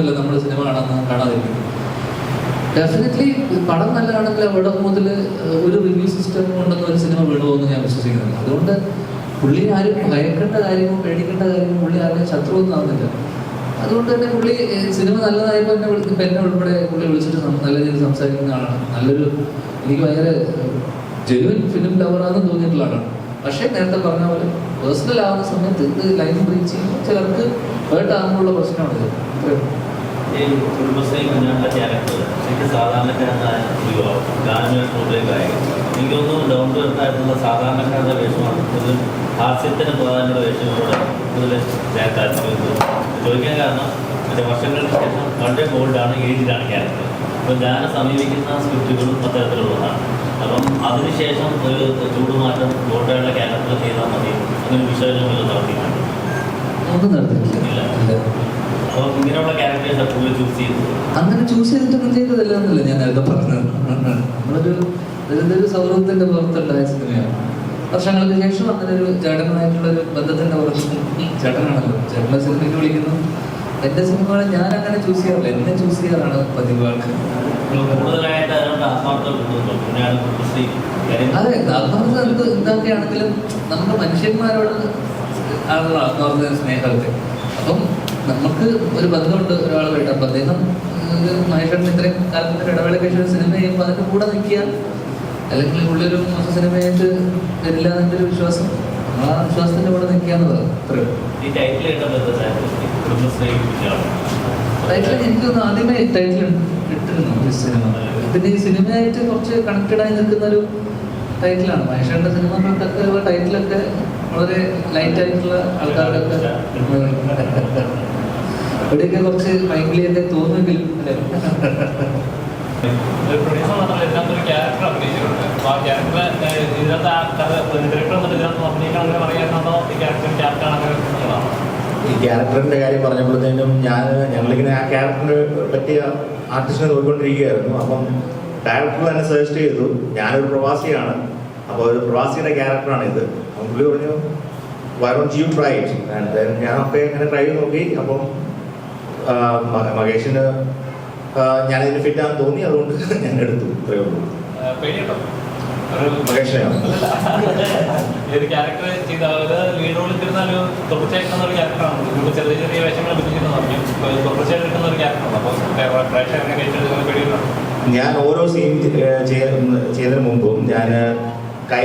അല്ല നമ്മൾ സിനിമ കാണാൻ കാണാതിരിക്കും. ഡെഫിനറ്റ്ലി പടം നല്ലതാണെങ്കിൽ അവിടെ മുതൽ ഒരു റിവ്യൂ സിസ്റ്റം കൊണ്ടൊന്നും ഒരു സിനിമ വീണുപോകുമെന്ന് ഞാൻ വിശ്വസിക്കുന്നില്ല. അതുകൊണ്ട് പുള്ളി ആരും ഭയക്കേണ്ട കാര്യമോ പേടിക്കേണ്ട കാര്യമോ പുള്ളി ശത്രു ശത്രുവൊന്നും ആവുന്നില്ല. അതുകൊണ്ട് തന്നെ പുള്ളി സിനിമ നല്ലതായപ്പോൾ എന്നെ വിളിച്ച് ഇപ്പം എന്നെ ഉൾപ്പെടെ പുള്ളി വിളിച്ചിട്ട് നല്ല രീതിയിൽ സംസാരിക്കുന്ന ആളാണ്. നല്ലൊരു എനിക്ക് ഭയങ്കര ജെനുവിൻ ഫിലിം ലവറാണെന്ന് തോന്നിയിട്ടുള്ള ആളാണ്. പക്ഷേ നേരത്തെ പറഞ്ഞ പോലെ പേഴ്സണൽ ആവുന്ന സമയത്ത് ഇത് ലൈഫ് ബ്രീച്ച് ചെയ്യുമ്പോൾ ചിലർക്ക് ഹേർട്ട് ആകുമ്പോഴുള്ള പ്രശ്നമാണ്. ഇത്. ഈ കുടുംബശ്രീ കുഞ്ഞാട്ട ക്യാരക്ടർ എനിക്ക് സാധാരണക്കാരനായ ഒരു യുവാവ് ഗാനമേള ഗായകൻ. എനിക്കൊന്നും ഡൗൺ ടു എർത്ത് സാധാരണക്കാരുടെ വേഷമാണ്. ഒരു ഹാസ്യത്തിന് പ്രാധാന്യമുള്ള വേഷങ്ങളോട് കൂടുതൽ ഞാൻ താല്പര്യം ചോദിക്കാൻ കാരണം എന്റെ വർഷങ്ങൾക്ക് ശേഷം വളരെ ബോൾഡാണ് ഏജിലാണ് ക്യാരക്ടർ. അപ്പോൾ ഞാൻ സമീപിക്കുന്ന സ്ക്രിപ്റ്റുകളും അത്തരത്തിലുള്ളതാണ് അപ്പം അതിനുശേഷം ഒരു ചൂടുമാറ്റം ബോൾഡായുള്ള ക്യാരക്ടർ ചെയ്താൽ മതി അങ്ങനെ വിശകലനങ്ങൾ നടത്തിയിട്ടുണ്ട്. ഒന്നും നടത്തിയിട്ടില്ല അങ്ങനെ ചൂസ് ചെയ്തിട്ടൊന്നും ചെയ്തതല്ല എന്നല്ല ഞാൻ നേരത്തെ പറഞ്ഞത്. നമ്മളൊരു ഇതൊരു സൗഹൃദത്തിന്റെ പുറത്തുണ്ടായ സിനിമയാണ് വർഷങ്ങൾക്ക് ശേഷം അങ്ങനെ ഒരു ചേട്ടനുമായിട്ടുള്ള ഒരു ബന്ധത്തിന്റെ പുറത്ത് ചേട്ടനാണല്ലോ. ചേട്ടനെ സിനിമയ്ക്ക് വിളിക്കുന്നു. എന്റെ സിനിമകളെ ഞാൻ അങ്ങനെ ചൂസ് ചെയ്യാറില്ല. എന്നെ ചൂസ് ചെയ്യാറാണ് പതിവ് ആൾക്ക് അതെ ആത്മാർത്ഥത എന്ത് എന്തൊക്കെയാണെങ്കിലും നമ്മുടെ മനുഷ്യന്മാരോട് ആണല്ലോ ആത്മാർത്ഥത സ്നേഹമൊക്കെ. അപ്പം നമുക്ക് ഒരു ബന്ധമുണ്ട് ഒരാളുമായിട്ട്. അപ്പം അദ്ദേഹം മഹേഷ്വരൻ ഇത്രയും കാലത്തിന്റെ ഇടവേളയ്ക്ക് ശേഷം സിനിമ ചെയ്യുമ്പോൾ അതിന്റെ കൂടെ നിൽക്കുക. അല്ലെങ്കിൽ ഉള്ളൊരു മോശ സിനിമയായിട്ട് വരില്ല എന്നൊരു ഒരു വിശ്വാസം. നമ്മൾ ആ വിശ്വാസത്തിന്റെ കൂടെ നിൽക്കുക എന്നുള്ളത് അത്രേ ഉള്ളൂ. ഈ ടൈറ്റിൽ എനിക്കൊന്ന് ആദ്യമേ ടൈറ്റിൽ ഇട്ടിരുന്നു ഈ സിനിമ. പിന്നെ ഈ സിനിമയായിട്ട് കുറച്ച് കണക്റ്റഡ് ആയി നിൽക്കുന്ന ഒരു ടൈറ്റിലാണ് മഹേഷ്വരന്റെ സിനിമകൾക്കൊക്കെ ടൈറ്റിലൊക്കെ വളരെ ലൈറ്റ് ആയിട്ടുള്ള ആൾക്കാർക്കൊക്കെ ഇവിടെയൊക്കെ കുറച്ച് മൈൻഡിലൊക്കെ അപ്പോൾ പറയാനുണ്ടോ ഈ ക്യാരക്ടർ ക്യാരക്ടർ ഈ ക്യാരക്ടറിന്റെ കാര്യം പറഞ്ഞപ്പോഴത്തേനും ഞാൻ ഞങ്ങളിങ്ങനെ ആ ക്യാരക്ടറിനെ പറ്റിയ ആർട്ടിസ്റ്റിനെ നോക്കിക്കൊണ്ടിരിക്കുകയായിരുന്നു. അപ്പം ഡയറക്ടർ തന്നെ സജസ്റ്റ് ചെയ്തു. ഞാനൊരു പ്രവാസിയാണ്. അപ്പോൾ ഒരു പ്രവാസിയുടെ ക്യാരക്ടറാണ് ഇത്. അപ്പം പുള്ളി പറഞ്ഞു വൈറോൺ യു ട്രൈ ഇറ്റ് ഞാനൊക്കെ ഇങ്ങനെ ട്രൈ ചെയ്ത് നോക്കി. അപ്പം മഹേഷിന് ഞാൻ ഇതിന് ഫിറ്റ് ആണെന്ന് തോന്നി അതുകൊണ്ട് ഞാൻ എടുത്തു ഇത്രയേ ഉള്ളൂ മഹേഷിനെയാണ്. ക്യാരക്ടർ ചെയ്ത ലീഡ് റോളിൽ ഒരു ക്യാരക്ടറാണ് ഇപ്പോൾ ചെറിയ ചെറിയ വേഷങ്ങൾ ലഭിച്ചിരുന്നു പറഞ്ഞു. തുടർച്ചയായിട്ട് കിട്ടുന്ന ഒരു ക്യാരക്ടറാണ് അപ്പോൾ പ്രേക്ഷകരെ കഴിച്ചെടുക്കുന്ന പേടിയുണ്ടോ? ഞാൻ ഓരോ സീൻ ചെയ്തതിന് മുമ്പും ഞാൻ കൈ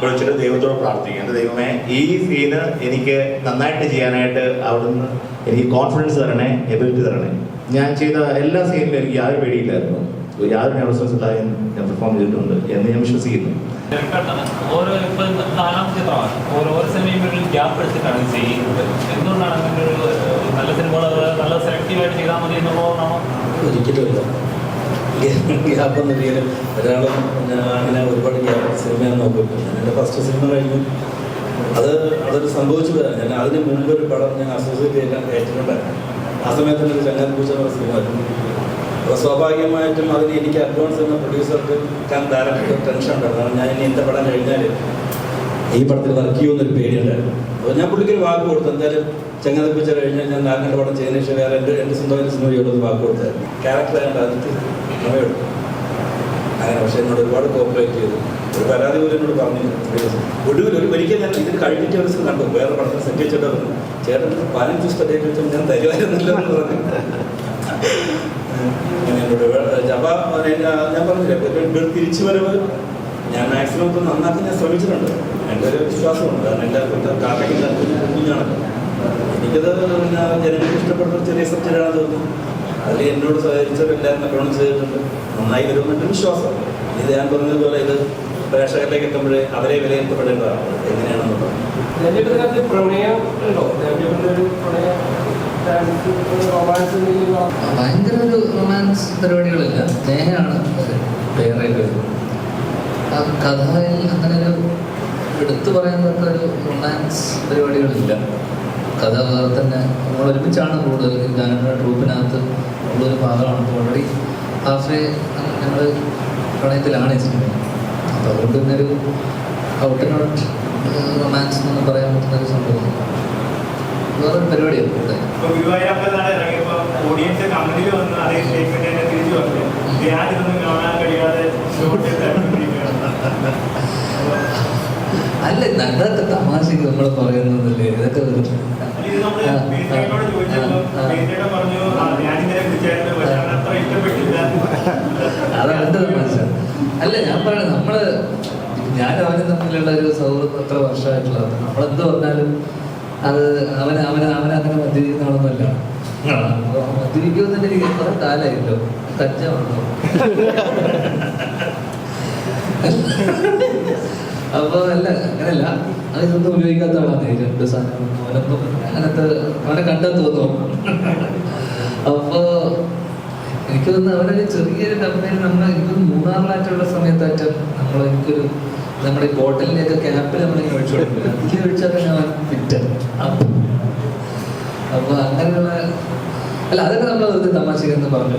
വിളിച്ചിട്ട് ദൈവത്തോട് പ്രാർത്ഥിക്കും. എന്റെ ദൈവമേ ഈ സീന് എനിക്ക് നന്നായിട്ട് ചെയ്യാനായിട്ട് അവിടുന്ന് എനിക്ക് കോൺഫിഡൻസ് തരണേ എബിലിറ്റി തരണേ. ഞാൻ ചെയ്ത എല്ലാ സീനിലും എനിക്ക് യാതൊരു പേടിയില്ലായിരുന്നു. യാതൊരു നെർവസ്നെസ് ഇല്ലാതെ ഞാൻ പെർഫോം ചെയ്തിട്ടുണ്ട് എന്ന് ഞാൻ വിശ്വസിക്കുന്നു. ഓരോ ഇപ്പൊ നാലാമത്തെ ഓരോ സിനിമയും ഗ്യാപ്പ് എടുത്തിട്ടാണ് ചെയ്യുന്നത്. എന്തുകൊണ്ടാണ് അങ്ങനെ ഒരു നല്ല സിനിമകൾ നല്ല സെലക്റ്റീവായിട്ട് ചെയ്താൽ മതി എന്നുള്ളതാണോ ഒരിക്കലുമില്ല. ഗ്യാപ്പ് ഒരാളും അങ്ങനെ ഒരുപാട് ഗ്യാപ്പ് സിനിമ നോക്കും എന്റെ എന്റെ ഫസ്റ്റ് സിനിമ കഴിഞ്ഞു അത് അതൊരു സംഭവിച്ചു വരാം ഞാൻ അതിന് മുമ്പ് ഒരു പടം ഞാൻ അസോസിയേറ്റ് ചെയ്യാൻ ഏറ്റിട്ടുണ്ടായിരുന്നു ആ സമയത്ത് ഒരു ചങ്ങാൻ പൂച്ച എന്ന സിനിമ അപ്പോൾ സ്വാഭാവികമായിട്ടും അതിന് എനിക്ക് അഡ്വാൻസ് എന്ന പ്രൊഡ്യൂസർക്ക് ഞാൻ ഡയറക്ടർക്ക് ടെൻഷൻ ഉണ്ടായിരുന്നു. ഞാൻ ഇനി എന്റെ പടം കഴിഞ്ഞാൽ ഈ പടത്തിൽ വർക്ക് ചെയ്യുമെന്നൊരു പേടിയുണ്ടായിരുന്നു. അപ്പോൾ ഞാൻ പുള്ളിക്കൊരു വാക്ക് കൊടുത്തു. എന്തായാലും ചങ്ങാതി പൂച്ച കഴിഞ്ഞാൽ ഞാൻ നാഗന്റെ പടം ചെയ്യുന്ന ശേഷം വേറെ എന്റെ എന്റെ സ്വന്തമായിട്ട് സിനിമ ചെയ്യുന്നത് വാക്ക് കൊടുത്തായിരുന്നു. ക്യാരക്ടർ ആയതുകൊണ്ട് അതിന് സമയമെടുത്തു. അങ്ങനെ പക്ഷേ എന്നോട് ഒരുപാട് കോപ്പറേറ്റ് ചെയ്തു. ഒരു പരാതി പോലും എന്നോട് പറഞ്ഞു ഒടുവിൽ ഒരു ഒരിക്കൽ ഞാൻ ഇതിന് കഴിഞ്ഞിട്ട് ഒരു ദിവസം കണ്ടു. വേറെ പടത്തിൽ സെറ്റ് വെച്ചിട്ട് പറഞ്ഞു ചേട്ടൻ പതിനഞ്ച് ദിവസത്തെ വെച്ചാൽ ഞാൻ തരുമായിരുന്നില്ല എന്ന് പറഞ്ഞു. അപ്പൊ ഞാൻ പറഞ്ഞില്ല തിരിച്ചു വരവ് ഞാൻ മാക്സിമം ഇപ്പം നന്നാക്കാൻ ഞാൻ ശ്രമിച്ചിട്ടുണ്ട്. എന്റെ ഒരു വിശ്വാസമുണ്ട്. കാരണം എന്റെ കാർഷിക കുഞ്ഞാണ് എനിക്കത് പിന്നെ ജനങ്ങൾക്ക് ഇഷ്ടപ്പെടുന്ന ചെറിയ സബ്ജക്റ്റാണ് തോന്നുന്നു. അതിൽ എന്നോട് സഹകരിച്ചവരെല്ലാവരും നല്ലോണം ചെയ്തിട്ടുണ്ട്. നന്നായി വരുമെന്ന് എന്റെ വിശ്വാസം. ഇത് ഞാൻ പറഞ്ഞതുപോലെ ഇത് പ്രേക്ഷകരിലേക്ക് എത്തുമ്പോഴേ അവരെ വിലയിരുത്തപ്പെടേണ്ടതാണ്. എങ്ങനെയാണെന്നുള്ളത്. ഭയങ്കര ഒരു റൊമാൻസ് പരിപാടികളില്ല. സ്നേഹമാണ് വേറെ ആ കഥയിൽ അങ്ങനെ ഒരു എടുത്തു പറയാൻ തക്ക ഒരു റൊമാൻസ് പരിപാടികളില്ല. കഥ വേറെ തന്നെ നമ്മൾ ഒരുമിച്ചാണ് കൂടുതൽ ഗാനങ്ങളുടെ ട്രൂപ്പിനകത്ത് ഉള്ളൊരു ഭാഗമാണ്. ഓൾറെഡി ഹാഫേ ഞങ്ങൾ പ്രണയത്തിലാണ് സിനിമ അപ്പോൾ അതുകൊണ്ട് തന്നെ ഒരു ഔട്ട് ആൻഡ് ഔട്ട് റൊമാൻസ് എന്നൊന്നും പറയാൻ പറ്റുന്ന ഒരു സംഭവം വേറൊരു പരിപാടിയാണ് കൂടുതൽ ഇപ്പൊ ഗുരുവായൂരപ്പനാണ് ഇറങ്ങിയപ്പോ ഓഡിയൻസ് കമന്റിൽ വന്ന് അതേ സ്റ്റേറ്റ്മെന്റ് തന്നെ തിരിച്ചു പറഞ്ഞു ഞാനിതൊന്നും കാണാൻ കഴിയാതെ ഷോട്ട് അല്ല നല്ല തമാശക്ക് നമ്മൾ പറയുന്നതല്ലേ ഇതൊക്കെ വെറും ഇത് നമ്മൾ ആ, ബേസിനോട് ചോദിച്ചപ്പോൾ ആ, ആ. ബേസിനോട് പറഞ്ഞു "ആ, ഞാനിങ്ങനെ വിളിച്ചായിരുന്നു പക്ഷെ അവന് അത്ര ഇഷ്ടപ്പെട്ടില്ല. അതാണ് എന്റെ തമാശ അല്ല ഞാൻ പറയുന്നത് നമ്മൾ ഞാൻ അവനും തമ്മിലുള്ള ഒരു സൗഹൃദം എത്ര വർഷമായിട്ടുള്ളത്? നമ്മളെന്ത് പറഞ്ഞാലും അത് അവൻ അവൻ അവൻ അങ്ങനെ മദ്യപിക്കുന്ന ആളൊന്നുമല്ല മദ്യപിക്കുമെന്ന് എനിക്ക് കുറെ കാലമായില്ലോ കജ്ജാണല്ലോ അപ്പൊ അല്ല അങ്ങനല്ല അത് ഇതൊന്നും ഉപയോഗിക്കാത്ത ആളാണ് ഈ രണ്ട് സാധനം അവനൊന്നും അങ്ങനത്തെ അവനെ കണ്ടാൽ തോന്നും അപ്പൊ എനിക്ക് തോന്നുന്നു അവനൊരു ചെറിയൊരു കമ്പനി നമ്മൾ എനിക്ക് മൂന്നാറിലായിട്ടുള്ള സമയത്തായിട്ട് നമ്മൾ എനിക്കൊരു നമ്മുടെ ഈ ബോട്ടലിന്റെ ക്യാപ്പിൽ നമ്മൾ ഒഴിച്ചു കൊടുക്കില്ല എനിക്ക് ഒഴിച്ചാൽ തന്നെ അവൻ ഫിറ്റ് അപ്പൊ അങ്ങനെയുള്ള അല്ല അതൊക്കെ നമ്മൾ വെറുതെ തമാശക്കെന്ന് പറഞ്ഞു.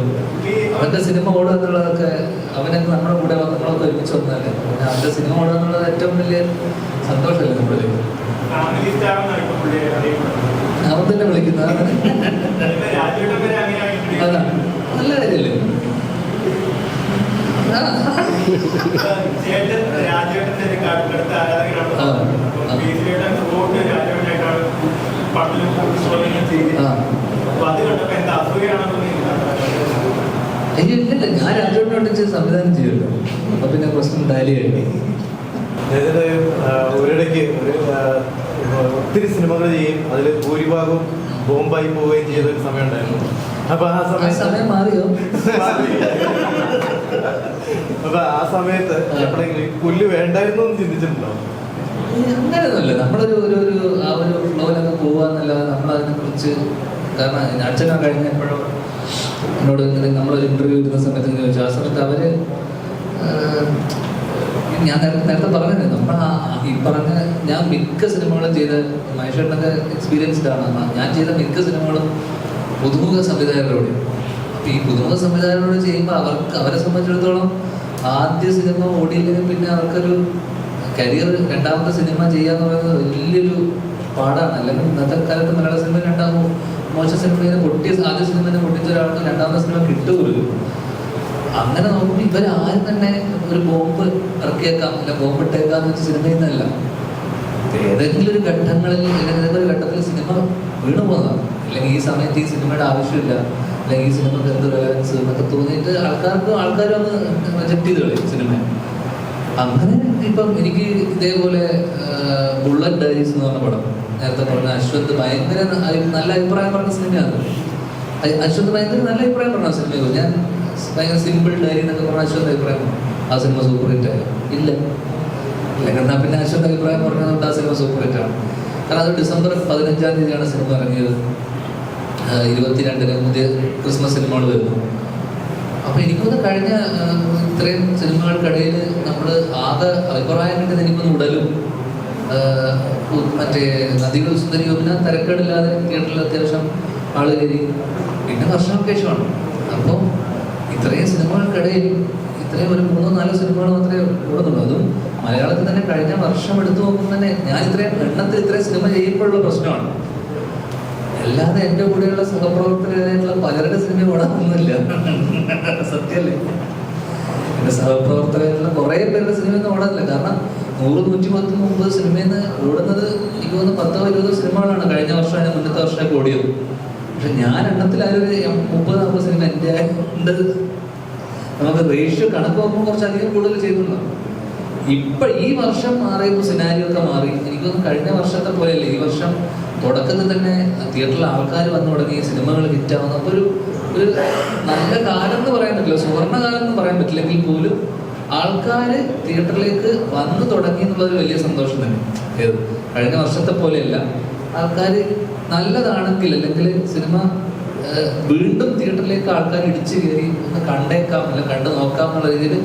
അവന്റെ സിനിമ ഓടുക എന്നുള്ളതൊക്കെ അവനൊക്കെ നമ്മുടെ കൂടെ നമ്മളൊക്കെ ഒരുമിച്ച് വന്നാലേ അവന്റെ സിനിമ ഓടുക എന്നുള്ളത് ഏറ്റവും വലിയ സന്തോഷമല്ലേ അറിയപ്പെടുന്നത് അവൻ തന്നെ വിളിക്കുന്ന അതാ. നല്ല കാര്യല്ലേ? ഇല്ല ഞാൻ രാജോട്ടിനോട് ചെയ്ത് സംവിധാനം ചെയ്യുമല്ലോ. അപ്പൊ പിന്നെ പ്രശ്നം ഡാലി കഴിഞ്ഞു അതായത് ഒരിടയ്ക്ക് ഒത്തിരി സിനിമകൾ ചെയ്യും. അതിൽ ഭൂരിഭാഗവും ബോംബായി പോവുകയും ചെയ്ത ഒരു സമയം ഉണ്ടായിരുന്നു അപ്പൊ ആ സമയം സമയം മാറിയോ? അപ്പൊ ആ സമയത്ത് എപ്പോഴെങ്കിലും പുല്ല് വേണ്ടായിരുന്നു എന്ന് ചിന്തിച്ചിട്ടുണ്ടോ? അങ്ങനെയൊന്നുമില്ല നമ്മളൊരു ഒരു ഒരു ആ ഒരു ഫ്ലോയിലൊക്കെ പോവാന്നല്ലാതെ നമ്മളതിനെ കുറിച്ച് കാരണം അച്ഛനാ കഴിഞ്ഞപ്പോഴോ എന്നോട് നമ്മളൊരു ഇന്റർവ്യൂ ഇരുന്ന സമയത്ത് ചോദിച്ചു. ആ സമയത്ത് അവർ ഞാൻ നേരത്തെ പറഞ്ഞത് നമ്മൾ ഈ പറഞ്ഞ ഞാൻ മിക്ക സിനിമകളും ചെയ്ത മഹേഷേട്ടനൊക്കെ എക്സ്പീരിയൻസ്ഡ് ആണ്. ഞാൻ ചെയ്ത മിക്ക സിനിമകളും പുതുമുഖ സംവിധായകരോട്. ഈ പുതുമുഖ സംവിധായകരോട് ചെയ്യുമ്പോൾ അവർക്ക് അവരെ സംബന്ധിച്ചിടത്തോളം ആദ്യ സിനിമ ഓടിയില്ലെങ്കിൽ പിന്നെ അവർക്കൊരു കരിയർ രണ്ടാമത്തെ സിനിമ ചെയ്യാന്ന് പറയുന്നത് വലിയൊരു പാടാണ്. അല്ലെങ്കിൽ ഇന്നത്തെ കാലത്ത് മലയാള സിനിമ രണ്ടാമോ മോശം സിനിമയെ പൊട്ടിയ ആദ്യ സിനിമ പൊട്ടിച്ച ഒരാൾക്ക് രണ്ടാമത്തെ സിനിമ കിട്ടുമല്ലോ അങ്ങനെ നോക്കുമ്പോൾ ഇവരാരും തന്നെ ഒരു ബോംബ് ഇറക്കിയേക്കാം അല്ല ബോംബ് ഇട്ടേക്കാന്ന് വെച്ച സിനിമയിൽ നിന്നല്ല ഏതെങ്കിലും ഒരു ഘട്ടങ്ങളിൽ ഏതെങ്കിലും ഒരു ഘട്ടത്തിൽ സിനിമ വീണു പോകുന്നതാണ് അല്ലെങ്കിൽ ഈ സമയത്ത് ഈ സിനിമയുടെ ആവശ്യമില്ല. അല്ലെങ്കിൽ ഈ സിനിമക്ക് എന്ത് റെലവൻസ് എന്നൊക്കെ തോന്നിയിട്ട് ആൾക്കാർക്ക് ആൾക്കാർ ഒന്ന് റിജക്ട് ചെയ്ത് കളയും സിനിമ. അങ്ങനെ ഇപ്പം എനിക്ക് ഇതേപോലെ ബുള്ളറ്റ് ഡയറീസ് എന്ന് പറഞ്ഞ പടം നേരത്തെ പറഞ്ഞ അശ്വന്ത് ഭയങ്കര നല്ല അഭിപ്രായം പറഞ്ഞ സിനിമയാണ്. അശ്വന്ത് ഭയങ്കര നല്ല അഭിപ്രായം പറഞ്ഞ സിനിമ ഞാൻ ഭയങ്കര സിമ്പിൾ ഡയറി എന്നൊക്കെ പറഞ്ഞ അശ്വന്ത് അഭിപ്രായം. ആ സിനിമ സൂപ്പർ ഹിറ്റ് ആയോ. ഇല്ല. എന്നാൽ പിന്നെ അശ്വന്ത് അഭിപ്രായം പറഞ്ഞതുകൊണ്ട് ആ സിനിമ സൂപ്പർ ഹിറ്റ് ആണ്. കാരണം അത് ഡിസംബർ പതിനഞ്ചാം തീയതിയാണ് സിനിമ ഇറങ്ങിയത്. ഇരുപത്തിരണ്ടിന് പുതിയ ക്രിസ്മസ് സിനിമകൾ വരുന്നു. അപ്പൊ എനിക്കൊന്ന് കഴിഞ്ഞ ഇത്രയും സിനിമകൾക്കിടയിൽ നമ്മൾ ആകെ അഭിപ്രായം കിട്ടുന്ന എനിക്കൊന്ന് ഉടലും. മറ്റേ നദികൾ സുന്ദരി പിന്നെ തിരക്കേടില്ലാതെ തിയേറ്ററിൽ അത്യാവശ്യം ആളുകരി പിന്നെ വർഷങ്ങൾക്ക് ശേഷമാണ് അപ്പോൾ ഇത്രയും സിനിമകൾക്കിടയിൽ ഇത്രയും ഒരു മൂന്നോ നാലോ സിനിമകൾ മാത്രമേ ഓടുന്നുള്ളൂ അതും മലയാളത്തിൽ തന്നെ കഴിഞ്ഞ വർഷം എടുത്തു നോക്കുമ്പോൾ തന്നെ ഞാൻ ഇത്രയും എണ്ണത്തിൽ ഇത്രയും സിനിമ ചെയ്യുമ്പോഴുള്ള പ്രശ്നമാണ്. അല്ലാതെ എന്റെ കൂടെയുള്ള സഹപ്രവർത്തകരായിട്ടുള്ള പലരുടെ സിനിമ ഓടാനൊന്നുമില്ല. സത്യല്ലേ എന്റെ സഹപ്രവർത്തകരായിട്ടുള്ള കുറേ പേരുടെ സിനിമ ഒന്നും ഓടാനില്ല കാരണം നൂറ് നൂറ്റി പത്ത് മുമ്പത് സിനിമയിൽ നിന്ന് ഓടുന്നത് എനിക്ക് തോന്നുന്നു പത്തോ ഇരുപതോ സിനിമകളാണ് കഴിഞ്ഞ വർഷമാണ് മുന്നത്തെ വർഷമൊക്കെ ഓടിയത്. പക്ഷെ ഞാൻ എണ്ണത്തിലായൊരു മുപ്പത് നാൽപ്പത് സിനിമ എന്റെ ഉണ്ട് നമുക്ക് റേഷ്യോ കണക്ക് നോക്കുമ്പോൾ കുറച്ചധികം കൂടുതൽ ചെയ്തിട്ടുണ്ടാവും ഇപ്പൊ ഈ വർഷം മാറിയപ്പോൾ സിനാരിയോ ഒക്കെ മാറി. എനിക്കൊന്നും കഴിഞ്ഞ വർഷത്തെ പോലെയല്ല. ഈ വർഷം തുടക്കത്തിൽ തന്നെ തിയേറ്ററിൽ ആൾക്കാർ വന്നു തുടങ്ങി സിനിമകൾ ഹിറ്റാവുന്ന അപ്പൊ ഒരു ഒരു നല്ല കാലം എന്ന് പറയാൻ പറ്റില്ല. സുവർണകാലം എന്ന് പറയാൻ പറ്റില്ലെങ്കിൽ പോലും ആൾക്കാർ തിയേറ്ററിലേക്ക് വന്നു തുടങ്ങി എന്നുള്ളത് വലിയ സന്തോഷം തന്നെ. കഴിഞ്ഞ വർഷത്തെ പോലെയല്ല. ആൾക്കാർ നല്ലതാണെങ്കിൽ അല്ലെങ്കിൽ സിനിമ വീണ്ടും തിയേറ്ററിലേക്ക് ആൾക്കാർ ഇടിച്ചു കയറി ഒന്ന് കണ്ടേക്കാം അല്ല കണ്ടു നോക്കാം എന്നുള്ള രീതിയിൽ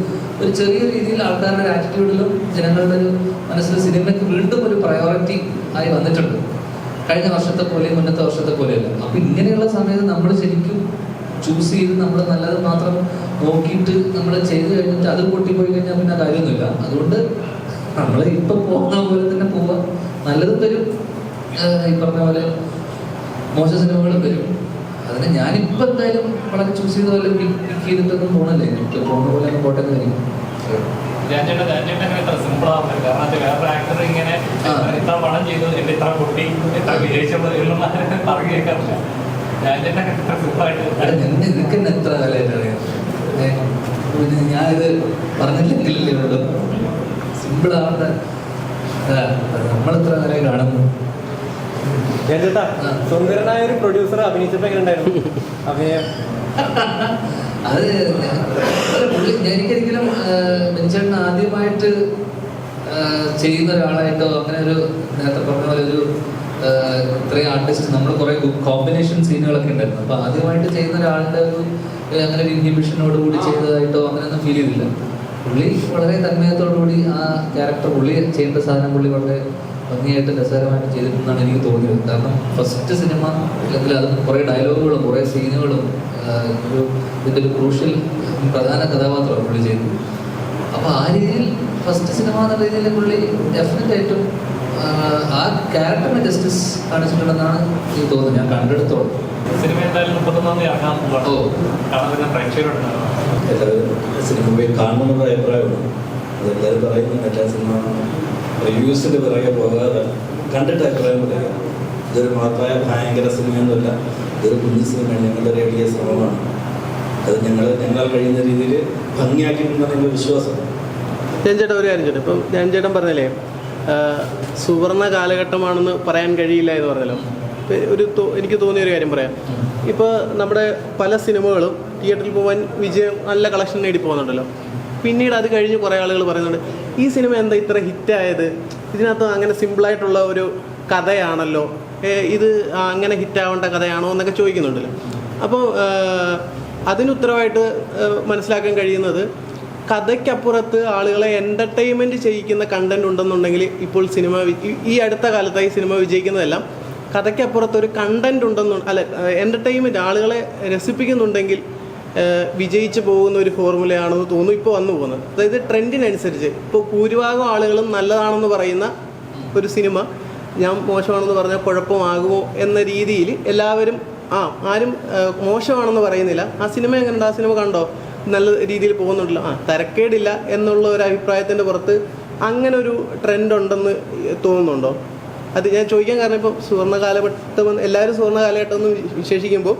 ഒരു ചെറിയ രീതിയിൽ ആൾക്കാരുടെ ഒരു ആറ്റിറ്റ്യൂഡിലും ജനങ്ങളുടെ ഒരു മനസ്സിൽ സിനിമയ്ക്ക് വീണ്ടും ഒരു പ്രയോറിറ്റി ആയി വന്നിട്ടുണ്ട്. കഴിഞ്ഞ വർഷത്തെ പോലെ മുന്നത്തെ വർഷത്തെ പോലെയല്ല. അപ്പൊ ഇങ്ങനെയുള്ള സമയത്ത് നമ്മൾ ശരിക്കും ചൂസ് ചെയ്ത് നമ്മൾ നല്ലത് മാത്രം നോക്കിയിട്ട് നമ്മൾ ചെയ്ത് കഴിഞ്ഞിട്ട് അത് പൊട്ടിപ്പോയി കഴിഞ്ഞാൽ പിന്നെ കാര്യമൊന്നുമില്ല. അതുകൊണ്ട് നമ്മൾ ഇപ്പൊ പോകുന്ന പോലെ തന്നെ പോവാം. നല്ലതും ഏഹ് ഈ പറഞ്ഞ പോലെ മോശം സിനിമകളും വരും. അതിന് ഞാനിപ്പോൾ എന്തായാലും വളരെ ചൂസ് ചെയ്ത പോലെ പിക്ക് ചെയ്തിട്ടൊന്നും പോകണല്ലേ എനിക്ക് പോകുന്ന പോലെ ഒന്നും പോട്ടെ എന്ന് നിനക്ക് എത്ര അറിയാം? ഞാനിത് പറഞ്ഞില്ലെങ്കിലല്ലേ ഉള്ളൂ. സിമ്പിൾ ആവേണ്ട. നമ്മളെത്ര കാലമായി കാണുന്നു? ചേട്ടാ. സുന്ദരനായ ഒരു പ്രൊഡ്യൂസർ അഭിനയിച്ചപ്പോ എങ്ങനെ അഭിനയം? അത് എനിക്കൊരിക്കലും ബെഞ്ചേട്ടൻ ആദ്യമായിട്ട് ചെയ്യുന്ന ഒരാളായിട്ടോ അങ്ങനെ ഒരു നേരത്തെ പറഞ്ഞ പോലെ ഒരു ഇത്രയും ആർട്ടിസ്റ്റ് നമ്മൾ കുറെ കോമ്പിനേഷൻ സീനുകളൊക്കെ ഉണ്ടായിരുന്നു. അപ്പൊ ആദ്യമായിട്ട് ചെയ്യുന്ന ഒരാളുടെ ഒരു അങ്ങനെ ഒരു ഇൻഹിബിഷനോട് കൂടി ചെയ്തതായിട്ടോ അങ്ങനെയൊന്നും ഫീൽ ചെയ്തില്ല. പുള്ളി വളരെ തന്മയത്തോടു കൂടി ആ ക്യാരക്ടർ പുള്ളി ചെയ്യേണ്ട സാധനം പുള്ളി വളരെ ഭംഗിയായിട്ട് രസകരമായിട്ട് ചെയ്തിട്ടുണ്ടെന്നാണ് എനിക്ക് തോന്നിയത്. കാരണം ഫസ്റ്റ് സിനിമ അല്ലെങ്കിൽ അത് കുറേ ഡയലോഗുകളും കുറേ സീനുകളും ഒരു ഇതിന്റെ ഒരു ക്രൂഷ്യൽ പ്രധാന കഥാപാത്രമാണ് പുള്ളി ചെയ്തു അപ്പോൾ ആ രീതിയിൽ ഫസ്റ്റ് സിനിമ എന്ന രീതിയിൽ പുള്ളി ഡെഫിനറ്റ് ആയിട്ടും ആ ക്യാരക്ടറിന് ജസ്റ്റിസ് കാണിച്ചിട്ടുണ്ടെന്നാണ് എനിക്ക് തോന്നുന്നത്. ഞാൻ കണ്ടെടുത്തോളം. സിനിമ എന്തായാലും മുപ്പത്തൊന്നാം തീയതി ഇറങ്ങാൻ. കാണാൻ വരുന്ന പ്രേക്ഷകരുണ്ടാവും എല്ലാവരും സിനിമ പോയി കാണണമെന്നുള്ള അഭിപ്രായമാണ് അതെല്ലാവരും പറയുന്നു എല്ലാ സിനിമ റിവ്യൂസിന്റെ പിറകെ പോകാതെ കണ്ടിട്ട് അഭിപ്രായം പറയുക. ഇതൊരു മഹത്തായ ഭയങ്കര സിനിമയൊന്നുമല്ല. ഇതൊരു കുഞ്ഞു സിനിമയാണ്. ഞങ്ങളുടെ ഒരു എളിയ ശ്രമമാണ്. അത് ഞങ്ങൾ ഞങ്ങളാൽ കഴിയുന്ന രീതിയിൽ ഭംഗിയാക്കിയിട്ടുണ്ടെന്ന് എന്റെ വിശ്വാസം. ഞാൻ ഒരു കാര്യം ചേട്ടാ ഇപ്പം ഞാൻ ചേട്ടൻ പറഞ്ഞല്ലേ സുവർണ കാലഘട്ടമാണെന്ന് പറയാൻ കഴിയില്ല എന്ന് പറഞ്ഞല്ലോ. ഒരു എനിക്ക് തോന്നിയ ഒരു കാര്യം പറയാം. ഇപ്പോൾ നമ്മുടെ പല സിനിമകളും തിയേറ്ററിൽ പോകാൻ വിജയം നല്ല കളക്ഷൻ നേടി പോകുന്നുണ്ടല്ലോ. പിന്നീട് അത് കഴിഞ്ഞ് കുറേ ആളുകൾ പറയുന്നുണ്ട് ഈ സിനിമ എന്താ ഇത്ര ഹിറ്റായത്? ഇതിനകത്ത് അങ്ങനെ സിമ്പിളായിട്ടുള്ള ഒരു കഥയാണല്ലോ. ഇത് അങ്ങനെ ഹിറ്റാവേണ്ട കഥയാണോ? എന്നൊക്കെ ചോദിക്കുന്നുണ്ടല്ലോ. അപ്പോൾ അതിന് ഉത്തരവായിട്ട് ആ, മനസ്സിലാക്കാൻ കഴിയുന്നത് കഥയ്ക്കപ്പുറത്ത് ആളുകളെ എന്റർടൈൻമെന്റ് ചെയ്യിക്കുന്ന കണ്ടന്റ് ഉണ്ടെന്നുണ്ടെങ്കിൽ ഇപ്പോൾ സിനിമ ഈ- അടുത്ത കാലത്തായി സിനിമ വിജയിക്കുന്നതെല്ലാം കഥയ്ക്കപ്പുറത്ത് ഒരു കണ്ടന്റ് ഉണ്ടെന്നു അല്ല എന്റർടൈൻമെന്റ് ആളുകളെ രസിപ്പിക്കുന്നുണ്ടെങ്കിൽ വിജയിച്ചു പോകുന്ന ഒരു ഫോർമുലയാണെന്ന് തോന്നുന്നു ഇപ്പോൾ വന്നു പോകുന്നത്. അതായത് ട്രെൻഡിനനുസരിച്ച് ഇപ്പോൾ ഭൂരിഭാഗം ആളുകളും നല്ലതാണെന്ന് പറയുന്ന ഒരു സിനിമ ഞാൻ മോശമാണെന്ന് പറഞ്ഞാൽ കുഴപ്പമാകുമോ എന്ന രീതിയിൽ എല്ലാവരും ആ ആരും മോശമാണെന്ന് പറയുന്നില്ല. ആ സിനിമ എങ്ങനെയുണ്ട്? ആ സിനിമ കണ്ടോ? നല്ല രീതിയിൽ പോകുന്നുണ്ടല്ലോ. ആ തരക്കേടില്ല എന്നുള്ള ഒരു അഭിപ്രായത്തിന്റെ പുറത്ത് അങ്ങനെ ഒരു ട്രെൻഡ് ഉണ്ടെന്ന് തോന്നുന്നുണ്ടോ? അത് ഞാൻ ചോദിക്കാൻ കാരണം ഇപ്പോൾ സുവർണ കാലഘട്ടം എല്ലാവരും സുവർണ കാലഘട്ടം എന്ന് വിശേഷിക്കുമ്പോൾ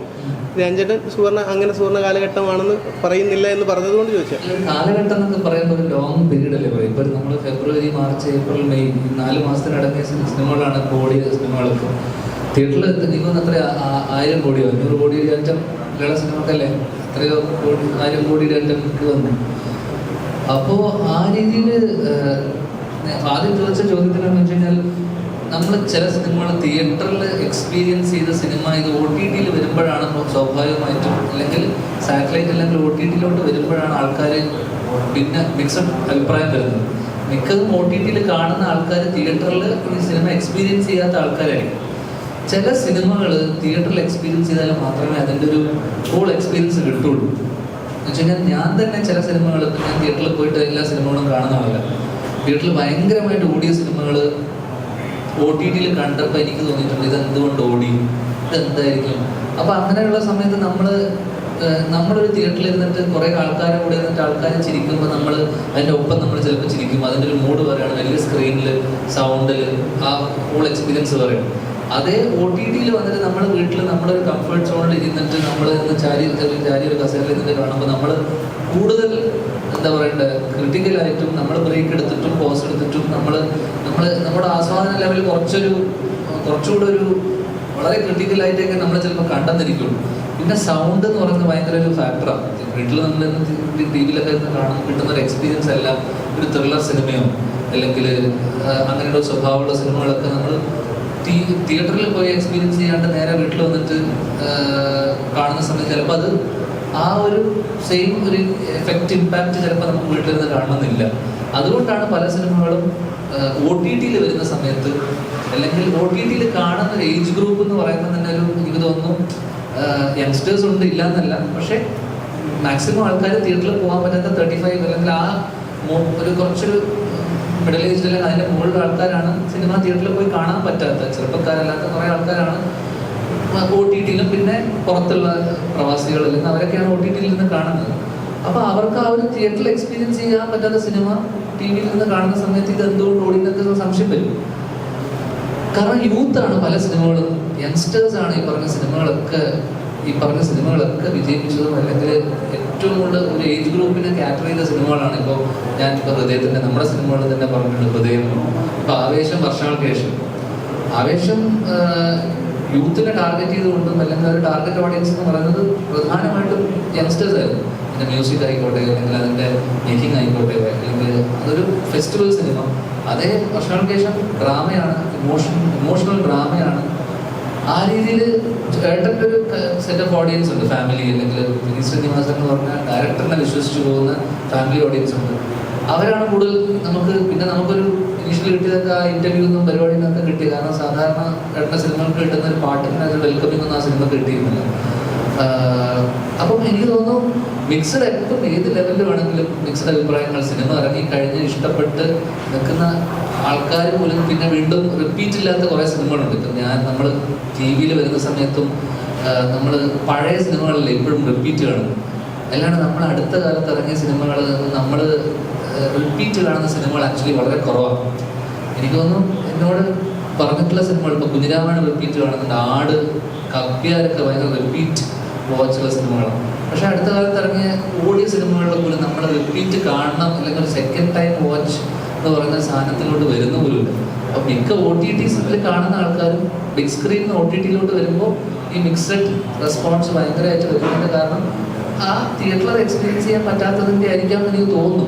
രഞ്ജൻ സുവർണ അങ്ങനെ സുവർണ കാലഘട്ടമാണെന്ന് പറയുന്നില്ല എന്ന് പറഞ്ഞതുകൊണ്ട് ചോദിച്ചാൽ കാലഘട്ടം എന്നൊക്കെ പറയുമ്പോൾ ഒരു ലോങ് പീരീഡ് അല്ലേ പറയും ഇപ്പോൾ നമ്മൾ ഫെബ്രുവരി മാർച്ച് ഏപ്രിൽ മെയ് നാല് മാസത്തിനടങ്ങിയ സിനി- സിനിമകളാണ് ഇപ്പോൾ ഓടിയ സിനിമകളൊക്കെ തിയേറ്ററിൽ നിങ്ങൾ അത്ര ആയിരം കോടിയോ അഞ്ഞൂറ് കോടി അറ്റം മലയാള സിനിമക്കല്ലേ? എത്രയോ കോടി ആയിരം കോടി ഇത് വന്നു. അപ്പോൾ ആ രീതിയിൽ ആദ്യം ചോദിച്ച ചോദ്യത്തിനെന്ന് വെച്ച് കഴിഞ്ഞാൽ നമ്മൾ ചില സിനിമകൾ തിയേറ്ററിൽ എക്സ്പീരിയൻസ് ചെയ്ത സിനിമ ഇത് ഒ ടി ടിയിൽ വരുമ്പോഴാണ് സ്വാഭാവികമായിട്ടും. അല്ലെങ്കിൽ സാറ്റലൈറ്റ് അല്ലെങ്കിൽ ഒ ടി ടിയിലോട്ട് വരുമ്പോഴാണ് ആൾക്കാർ പിന്നെ മിക്സഡ് അഭിപ്രായം വരുന്നത്. മിക്കതും ഒ ടി ടിയിൽ കാണുന്ന ആൾക്കാർ തിയേറ്ററിൽ ഈ സിനിമ എക്സ്പീരിയൻസ് ചെയ്യാത്ത ആൾക്കാരായിരിക്കും. ചില സിനിമകൾ തിയേറ്ററിൽ എക്സ്പീരിയൻസ് ചെയ്താൽ മാത്രമേ അതിന്റെ ഒരു ഫുൾ എക്സ്പീരിയൻസ് കിട്ടുള്ളൂ. എന്ന് വെച്ച് കഴിഞ്ഞാൽ ഞാൻ തന്നെ ചില സിനിമകൾ ഞാൻ തിയേറ്ററിൽ പോയിട്ട് എല്ലാ സിനിമകളും കാണുന്ന ആളല്ല. തിയേറ്ററിൽ ഭയങ്കരമായിട്ട് ഓടിയ സിനിമകൾ ഒ ടി ടിയിൽ കണ്ടപ്പോൾ എനിക്ക് തോന്നിയിട്ടുണ്ട് ഇത് എന്തുകൊണ്ട് ഓടി ഇതെന്തായിരിക്കും? അപ്പോൾ അങ്ങനെയുള്ള സമയത്ത് നമ്മൾ നമ്മളൊരു തിയേറ്ററിൽ ഇരുന്നിട്ട് കുറേ ആൾക്കാരെ കൂടെ ഇരുന്നിട്ട് ആൾക്കാർ ചിരിക്കുമ്പോൾ നമ്മൾ അതിന്റെ ഒപ്പം നമ്മൾ ചിലപ്പോൾ ചിരിക്കും. അതിന്റെ ഒരു മൂഡ് പറയുകയാണ് വലിയ സ്ക്രീനിൽ സൗണ്ടിൽ ആ ഫുൾ എക്സ്പീരിയൻസ് പറയും. അതേ ഒ ടി ടിയിൽ വന്നിട്ട് നമ്മൾ വീട്ടിൽ നമ്മളൊരു കംഫർട്ട് സോണിൽ ഇരുന്നിട്ട് നമ്മൾ ഇന്ന് ചാരി ചെറിയ ചാരി ഒരു കസേരയിൽ ഇരുന്നിട്ട് കാണുമ്പോൾ നമ്മൾ കൂടുതൽ എന്താ പറയണ്ടത് ക്രിട്ടിക്കലായിട്ടും നമ്മൾ ബ്രേക്ക് എടുത്തിട്ടും പോസ് എടുത്തിട്ടും നമ്മൾ നമ്മൾ നമ്മുടെ ആസ്വാദന ലെവൽ കുറച്ചൊരു കുറച്ചുകൂടെ ഒരു വളരെ ക്രിട്ടിക്കലായിട്ടൊക്കെ നമ്മൾ ചിലപ്പോൾ കണ്ടെന്നിരിക്കുള്ളൂ. പിന്നെ സൗണ്ട് എന്ന് പറയുന്നത് ഭയങ്കര ഒരു ഫാക്ടറാണ് വീട്ടിൽ നമ്മൾ ടി വിയിലൊക്കെ കാണാൻ കാണും കിട്ടുന്ന ഒരു എക്സ്പീരിയൻസ് അല്ല ഒരു ത്രില്ലർ സിനിമയോ അല്ലെങ്കിൽ അങ്ങനെയുള്ള സ്വഭാവമുള്ള സിനിമകളൊക്കെ നമ്മൾ തിയേറ്ററിൽ പോയി എക്സ്പീരിയൻസ് ചെയ്യാണ്ട് നേരെ വീട്ടിൽ വന്നിട്ട് കാണുന്ന സമയത്ത് ചിലപ്പോൾ അത് ആ ഒരു സെയിം ഒരു എഫക്റ്റ് ഇമ്പാക്റ്റ് ചിലപ്പോൾ നമുക്ക് വീട്ടിൽ നിന്ന് കാണണമെന്നില്ല. അതുകൊണ്ടാണ് പല സിനിമകളും ഒ ടി ടിയിൽ വരുന്ന സമയത്ത് അല്ലെങ്കിൽ ഒ ടി ടിയിൽ കാണുന്ന ഒരു ഏജ് ഗ്രൂപ്പ് എന്ന് പറയുമ്പോൾ തന്നെ ഒരു എനിക്ക് തോന്നുന്നു യങ്സ്റ്റേഴ്സ് ഉണ്ട് ഇല്ല എന്നല്ല പക്ഷേ മാക്സിമം ആൾക്കാർ തിയേറ്ററിൽ പോകാൻ പറ്റാത്ത തേർട്ടി ഫൈവ് അല്ലെങ്കിൽ ആ ഒരു കുറച്ചൊരു മിഡിൽ ഏജിൽ അതിന്റെ മുകളിലുള്ള ആൾക്കാരാണ് സിനിമ തിയേറ്ററിൽ പോയി കാണാൻ പറ്റാത്ത ചെറുപ്പക്കാരല്ലാത്ത കുറേ ആൾക്കാരാണ് ഒ ടി ടിയിലും പിന്നെ പുറത്തുള്ള പ്രവാസികൾ അല്ലെങ്കിൽ അവരൊക്കെയാണ് ഒ ടി ടിയിൽ നിന്ന് കാണുന്നത്. അപ്പോൾ അവർക്ക് ആ ഒരു തിയേറ്ററിൽ എക്സ്പീരിയൻസ് ചെയ്യാൻ പറ്റാത്ത സിനിമ ടി വിയിൽ നിന്ന് കാണുന്ന സമയത്ത് ഇത് എന്തുകൊണ്ട് ഓടിയെന്നൊക്കെ സംശയം വരും. കാരണം യൂത്താണ് പല സിനിമകളും യങ്സ്റ്റേഴ്സ് ആണ് ഈ പറഞ്ഞ സിനിമകളൊക്കെ ഈ പറഞ്ഞ സിനിമകളൊക്കെ വിജയിപ്പിച്ചതും അല്ലെങ്കിൽ ഏറ്റവും കൂടുതൽ ഒരു ഏജ് ഗ്രൂപ്പിനെ ക്യാറ്റർ ചെയ്ത സിനിമകളാണ് ഇപ്പോൾ ഞാൻ ഇപ്പോൾ ഹൃദയത്തിന്റെ നമ്മുടെ സിനിമകൾ തന്നെ പറഞ്ഞിട്ടുണ്ട് ഹൃദയം. ഇപ്പോൾ ആവേശം വർഷങ്ങൾക്ക് ശേഷം. ആവേശം യൂത്തിനെ ടാർഗറ്റ് ചെയ്തുകൊണ്ടും അല്ലെങ്കിൽ ഒരു ടാർഗറ്റ് ഓഡിയൻസ് എന്ന് പറയുന്നത് പ്രധാനമായിട്ടും യങ്സ്റ്റേഴ്സ് ആയിരുന്നു. അതിന്റെ മ്യൂസിക് ആയിക്കോട്ടെ അല്ലെങ്കിൽ അതിന്റെ മേക്കിംഗ് ആയിക്കോട്ടെ അല്ലെങ്കിൽ അതൊരു ഫെസ്റ്റിവൽ സിനിമ അതേ വർഷങ്ങൾക്ക് ശേഷം ഡ്രാമയാണ് ഇമോഷൻ ഇമോഷണൽ ഡ്രാമയാണ് ആ രീതിയിൽ ഏട്ടന്റെ ഒരു സെറ്റ് ഓഫ് ഓഡിയൻസ് ഉണ്ട് ഫാമിലി അല്ലെങ്കിൽ വിനീത് ശ്രീനിവാസൻ എന്ന് പറഞ്ഞാൽ ഡയറക്ടറിനെ വിശ്വസിച്ച് പോകുന്ന ഫാമിലി ഓഡിയൻസ് ഉണ്ട്. അവരാണ് കൂടുതൽ നമുക്ക് പിന്നെ നമുക്കൊരു ഇനീഷ്യലി കിട്ടിയതൊക്കെ ആ ഇന്റർവ്യൂ ഒന്നും പരിപാടിയിൽ നിന്നൊക്കെ കിട്ടി. കാരണം സാധാരണ ഏട്ടന്റെ സിനിമകൾക്ക് കിട്ടുന്ന ഒരു പാട്ടിന് അത് വെൽക്കമിംഗ് ഒന്നും ആ സിനിമ കിട്ടിയിരുന്നില്ല. അപ്പം എനിക്ക് തോന്നുന്നു മിക്സഡ് എപ്പം ഏത് ലെവലിൽ വേണമെങ്കിലും മിക്സഡ് അഭിപ്രായങ്ങൾ സിനിമ ഇറങ്ങി കഴിഞ്ഞ് ഇഷ്ടപ്പെട്ട് നിൽക്കുന്ന ആൾക്കാർ പോലും പിന്നെ വീണ്ടും റിപ്പീറ്റ് ഇല്ലാത്ത കുറേ സിനിമകളുണ്ട്. ഇപ്പം ഞാൻ നമ്മൾ ടി വിയിൽ വരുന്ന സമയത്തും നമ്മൾ പഴയ സിനിമകളിൽ എപ്പോഴും റിപ്പീറ്റ് കാണും. അല്ലാണ്ട് നമ്മൾ അടുത്ത കാലത്ത് ഇറങ്ങിയ സിനിമകൾ നമ്മൾ റിപ്പീറ്റ് കാണുന്ന സിനിമകൾ ആക്ച്വലി വളരെ കുറവാണ്. എനിക്ക് തോന്നുന്നു എന്നോട് പറഞ്ഞിട്ടുള്ള സിനിമകൾ ഇപ്പോൾ കുഞ്ഞിരാമാണ് റിപ്പീറ്റ് കാണുന്നുണ്ട്. ആട് കവ്യാരൊക്കെ ഭയങ്കര റിപ്പീറ്റ് വാച്ചുള്ള സിനിമകളാണ്. പക്ഷെ അടുത്ത കാലത്ത് ഇറങ്ങിയ ഓടിയ സിനിമകളിൽ പോലും നമ്മൾ റിപ്പീറ്റ് കാണണം അല്ലെങ്കിൽ ഒരു സെക്കൻഡ് ടൈം വാച്ച് എന്ന് പറയുന്ന സാധനത്തിലോട്ട് വരുന്ന പോലുമില്ല അപ്പം മിക്ക ഒ ടി ടിസിൽ കാണുന്ന ആൾക്കാരും ബിഗ് സ്ക്രീനിൽ ഒ ടി ടിയിലോട്ട് വരുമ്പോൾ ഈ മിക്സഡ് റെസ്പോൺസ് ഭയങ്കരമായിട്ട് വരുന്നതിന്റെ കാരണം ആ തിയേറ്ററിൽ എക്സ്പീരിയൻസ് ചെയ്യാൻ പറ്റാത്തതിന്റെ ആയിരിക്കാം എനിക്ക് തോന്നുന്നു.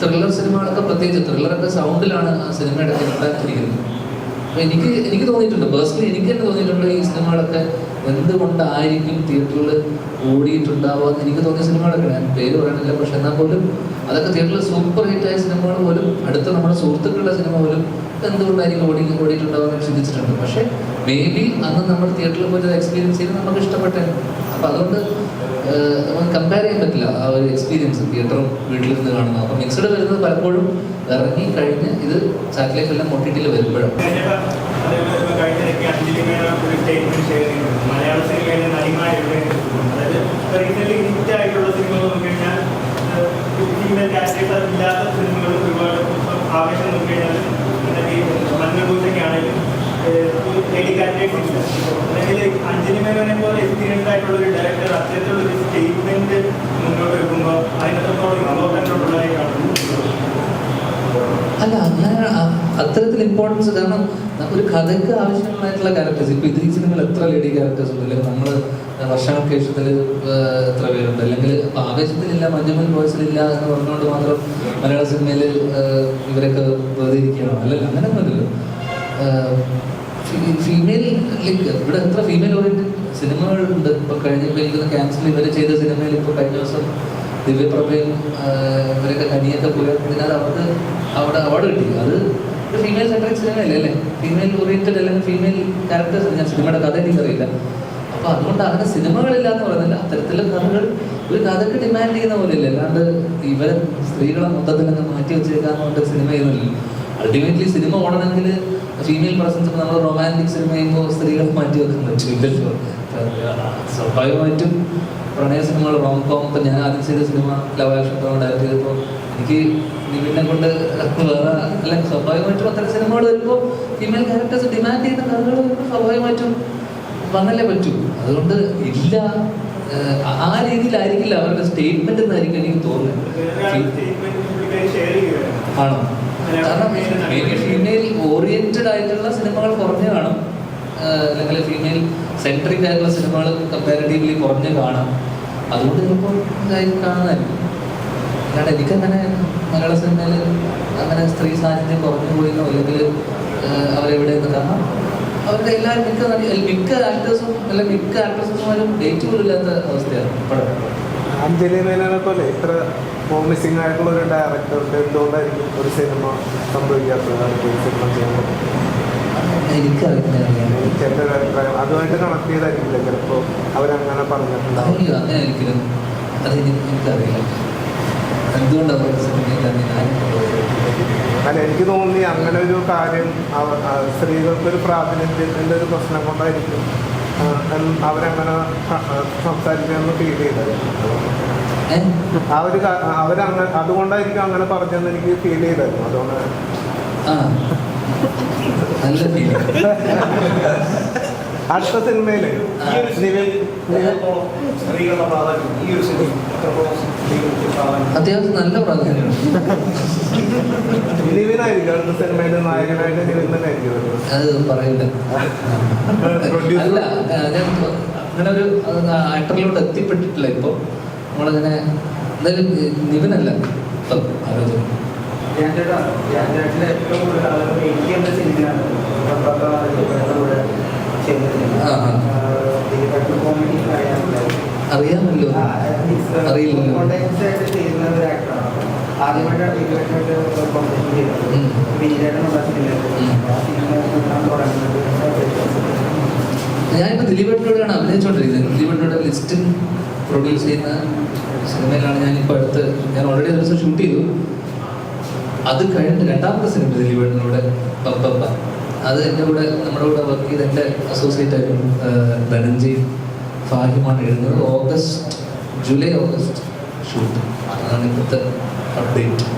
ത്രില്ലർ സിനിമകളൊക്കെ പ്രത്യേകിച്ച് ത്രില്ലറൊക്കെ സൗണ്ടിലാണ് ആ സിനിമയുടെ ഉണ്ടാക്കിയിരിക്കുന്നത്. അപ്പോൾ എനിക്ക് എനിക്ക് തോന്നിയിട്ടുണ്ട്. പേഴ്സണലി എനിക്ക് തന്നെ തോന്നിയിട്ടുണ്ട് ഈ സിനിമകളൊക്കെ എന്തുകൊണ്ടായിരിക്കും തിയേറ്ററിൽ ഓടിയിട്ടുണ്ടാവുക എന്ന് എനിക്ക് തോന്നിയ സിനിമകളൊക്കെ ഞാൻ പേര് പറയണില്ല പക്ഷെ എന്നാൽ പോലും അതൊക്കെ തിയേറ്ററിൽ സൂപ്പർ ഹിറ്റായ സിനിമകൾ പോലും അടുത്ത നമ്മുടെ സുഹൃത്തുക്കളുടെ സിനിമ പോലും എന്തുകൊണ്ടായിരിക്കും ഓടി ഓടിയിട്ടുണ്ടാവുക എന്ന് ചിന്തിച്ചിട്ടുണ്ട്. പക്ഷേ മേ ബി അന്ന് നമ്മൾ തിയേറ്ററിൽ പോയി എക്സ്പീരിയൻസ് ചെയ്ത് നമുക്ക് ഇഷ്ടപ്പെട്ടെ അപ്പം അതുകൊണ്ട് നമുക്ക് കമ്പയർ ചെയ്യാൻ പറ്റില്ല ആ ഒരു എക്സ്പീരിയൻസ് തിയേറ്ററും നിന്ന് കാണുന്നത്. അപ്പം മിക്സഡ് വരുന്നത് പലപ്പോഴും ഇറങ്ങി കഴിഞ്ഞ് ഇത് സാറ്റലൈറ്റ് എല്ലാം ഒട്ടിട്ടിൽ വരുമ്പോഴും. ആവേശം നോക്കിക്കഴിഞ്ഞാൽ അല്ലെങ്കിൽ അല്ല അങ്ങനെ അത്തരത്തിൽ ഇമ്പോർട്ടൻസ് കാരണം ഒരു കഥയ്ക്ക് ആവശ്യമായിട്ടുള്ള ക്യാരക്ടേഴ്സ് ഇപ്പൊ ഇതിൽ സിനിമയിൽ എത്ര ലേഡി ക്യാരക്ടേഴ്സ് ഉണ്ട്? അല്ലെങ്കിൽ നമ്മൾ വർഷങ്ങൾക്ക് ശേഷത്തിൽ എത്ര പേരുണ്ട്? അല്ലെങ്കിൽ ആവേശത്തിലില്ല മഞ്ഞുമൽ ബോയ്സിലില്ല എന്ന് പറഞ്ഞുകൊണ്ട് മാത്രം മലയാള സിനിമയിൽ ഇവരൊക്കെ വെറുതെ അല്ലല്ലോ അങ്ങനെ അങ്ങനെയൊന്നുമില്ലല്ലോ ഫീമെയിൽ ലിങ്ക് ഇവിടെ എത്ര ഫീമെയിൽ ഓറിയന്റഡ് സിനിമകളുണ്ട് ഇപ്പൊ കഴിഞ്ഞ ഇപ്പൊ എനിക്ക് ക്യാൻസൽ ഇവരെ ചെയ്ത സിനിമയിൽ ഇപ്പൊ കഴിഞ്ഞ ദിവസം ദിവ്യപ്രഭയും ഇവരൊക്കെ കനിയൊക്കെ പോയതിനാൽ അവർക്ക് അവിടെ അവാർഡ് കിട്ടി. അത് ഫീമെയിൽ സെൻട്രിക് സിനിമയല്ലേ അല്ലേ? ഫീമെയിൽ ഓറിയന്റഡ് അല്ലെങ്കിൽ ഫീമെയിൽ ക്യാരക്ടേഴ്സ് ഞാൻ സിനിമയുടെ കഥ എനിക്കറിയില്ല. അപ്പൊ അതുകൊണ്ട് അങ്ങനെ സിനിമകളില്ല എന്ന് പറയുന്നില്ല. അത്തരത്തിലുള്ള കഥകൾ ഒരു കഥക്ക് ഡിമാൻഡ് ചെയ്യുന്ന പോലെയല്ലേ അല്ലാണ്ട് ഇവരെ സ്ത്രീകളെ മൊത്തത്തിൽ അങ്ങ് മാറ്റി വെച്ചേക്കാന്ന് പറഞ്ഞിട്ട് സിനിമ ചെയ്യുന്നില്ല. അൾട്ടിമേറ്റ്ലി സിനിമ ഓടണമെങ്കിൽ ഫീമെയിൽ പ്രസൻസ് നമ്മൾ റൊമാന്റിക് സിനിമ ചെയ്യുമ്പോൾ സ്ത്രീകളെ മാറ്റി വെക്കാൻ പറ്റില്ലല്ലോ. സ്വാഭാവികമായിട്ടും പ്രണയ സിനിമകൾ റോം കോം ഇപ്പം ഞാൻ ആദ്യം ചെയ്ത സിനിമ ലവ് ആക്ഷൻ ഡയറക്റ്റ് ചെയ്തപ്പോൾ എനിക്ക് നിവിനെ കൊണ്ട് വേറെ അല്ല സ്വാഭാവികമായിട്ടും അത്തരം സിനിമകൾ വരുമ്പോൾ ഫീമെയിൽ ക്യാരക്ടേഴ്സ് ഡിമാൻഡ് ചെയ്യുന്ന കഥകൾ സ്വാഭാവികമായിട്ടും വന്നല്ലേ പറ്റൂ. അതുകൊണ്ട് ഇല്ല. ആ രീതിയിലായിരിക്കില്ല അവരുടെ സ്റ്റേറ്റ്മെന്റ് എന്നായിരിക്കും എനിക്ക് തോന്നുന്നത്. ആണോ? കാരണം മേ ബി ഫീമെയിൽ ഓറിയന്റഡ് ആയിട്ടുള്ള സിനിമകൾ കുറഞ്ഞു കാണും. അല്ലെങ്കിൽ ഫീമെയിൽ സെൻട്രിക് ആയിട്ടുള്ള സിനിമകൾ കമ്പാരിറ്റീവ്ലി കുറഞ്ഞു കാണാം. അതുകൊണ്ട് ചിലപ്പോൾ ഇതായി കാണുന്നതായിരിക്കും. കാരണം എനിക്കങ്ങനെ മലയാള സിനിമയിൽ അങ്ങനെ സ്ത്രീ സാന്നിധ്യം കുറഞ്ഞു പോയിന്നോ അല്ലെങ്കിൽ അവരെവിടെ നിന്ന് കാരണം അവരുടെ എല്ലാവരും മിക്ക മിക്ക ആക്ടേഴ്സും അല്ലെങ്കിൽ മിക്ക ആക്ട്രസസുമാരും ഡേറ്റ് പോലും ഇല്ലാത്ത അവസ്ഥയാണ് ഇപ്പോഴും അഞ്ജലി മേനോനെ പോലെ ഇത്ര പ്രോമിസിംഗ് ആയിട്ടുള്ള ഒരു ഡയറക്ടർക്ക് എന്തുകൊണ്ടായിരിക്കും ഒരു സിനിമ സംഭവിക്കാത്തത്? സിനിമ എനിക്ക് എന്റെ ഒരു അഭിപ്രായം. അതുമായിട്ട് കണക്ട് ചെയ്തായിരിക്കില്ല? ചിലപ്പോൾ അവരങ്ങനെ പറഞ്ഞിട്ടുണ്ടാവും. അയ്യോ അങ്ങനെ ഒരിക്കലും അത് എന്തുകൊണ്ടാണ് അവർക്ക് സിനിമയിൽ അങ്ങനെ അല്ല എനിക്ക് തോന്നി അങ്ങനെ ഒരു കാര്യം സ്ത്രീകൾക്കൊരു പ്രാതിനിധ്യത്തിന്റെ ഒരു പ്രശ്നം കൊണ്ടായിരിക്കും അവരങ്ങനെ സംസാരിക്കാമെന്ന് ഫീൽ ചെയ്തത് അവർ ആ ഒരു അവരങ്ങനെ അതുകൊണ്ടായിരിക്കും അങ്ങനെ പറഞ്ഞെന്ന് എനിക്ക് ഫീൽ ചെയ്തായിരുന്നു. അതുകൊണ്ട് നല്ല അടുത്ത സിനിമയിൽ നിവിൻ നിവിൻ സ്ത്രീകളുടെ പ്രാധാന്യം ഈ ഒരു സിനിമ എത്രത്തോളം സ്ത്രീകൾക്ക് പ്രാധാന്യം? അത്യാവശ്യം നല്ല പ്രാധാന്യമാണ് നിവിനായിരിക്കും അടുത്ത സിനിമയിൽ നായകനായിട്ട് നിവിൻ തന്നെ ആയിരിക്കും അത് പറയില്ല Producer. അല്ല ആ, ഞാൻ അങ്ങനെ ഒരു ആക്ടറിലോട്ട് എത്തിപ്പെട്ടിട്ടില്ല ഇപ്പോൾ നമ്മളങ്ങനെ എന്തായാലും നിവിനല്ല. ഇപ്പം ആലോചന ഞാൻ ചേട്ടാ ഞാൻ ചേട്ടന്റെ ഏറ്റവും കൂടുതൽ ആളുകൾ എനിക്ക് എന്ന സിനിമയാണ് കൂടെ ചെയ്തത് ആ, ആ. ദിലീപേട്ടൻ കോമഡി അറിയാമല്ലോ അറിയാമല്ലോ അറിയില്ലല്ലോ കോണ്ടാക്ട്സ് ആയിട്ട് ചെയ്യുന്ന ഒരു ആക്ടറാണ് ആദ്യമായിട്ടാണ് ദിലീപേട്ടനായിട്ട് കോമ്പറ്റീഷൻ ചെയ്തത് ഉം. വിജയേട്ടനുള്ള സിനിമ ഉം. ആ സിനിമ കാണാൻ അറിയില്ലല്ലോ. ഞാനിപ്പോൾ ദിലീപേട്ടനോടാണ് അഭിനയിച്ചുകൊണ്ടിരിക്കുന്നത്. ദിലീപേട്ടനോട് ലിസ്റ്റ് പ്രൊഡ്യൂസ് ചെയ്യുന്ന സിനിമയിലാണ് ഞാനിപ്പോൾ അടുത്ത് ഞാൻ ഓൾറെഡി ഒരു ദിവസം ഷൂട്ട് ചെയ്തു. അത് കഴിഞ്ഞിട്ട് രണ്ടാമത്തെ സിനിമ ദിലീപേട്ടനോട് പപ്പ അത് എന്റെ കൂടെ നമ്മുടെ കൂടെ വർക്ക് ചെയ്ത് എന്റെ അസോസിയേറ്റ് ആയിരുന്നു ധനഞ്ജയ് ഫാഹിമാണ് എഴുതുന്നത്. August July August. ഷൂട്ട്. അതാണ് ഇപ്പോഴത്തെ അപ്ഡേറ്റ്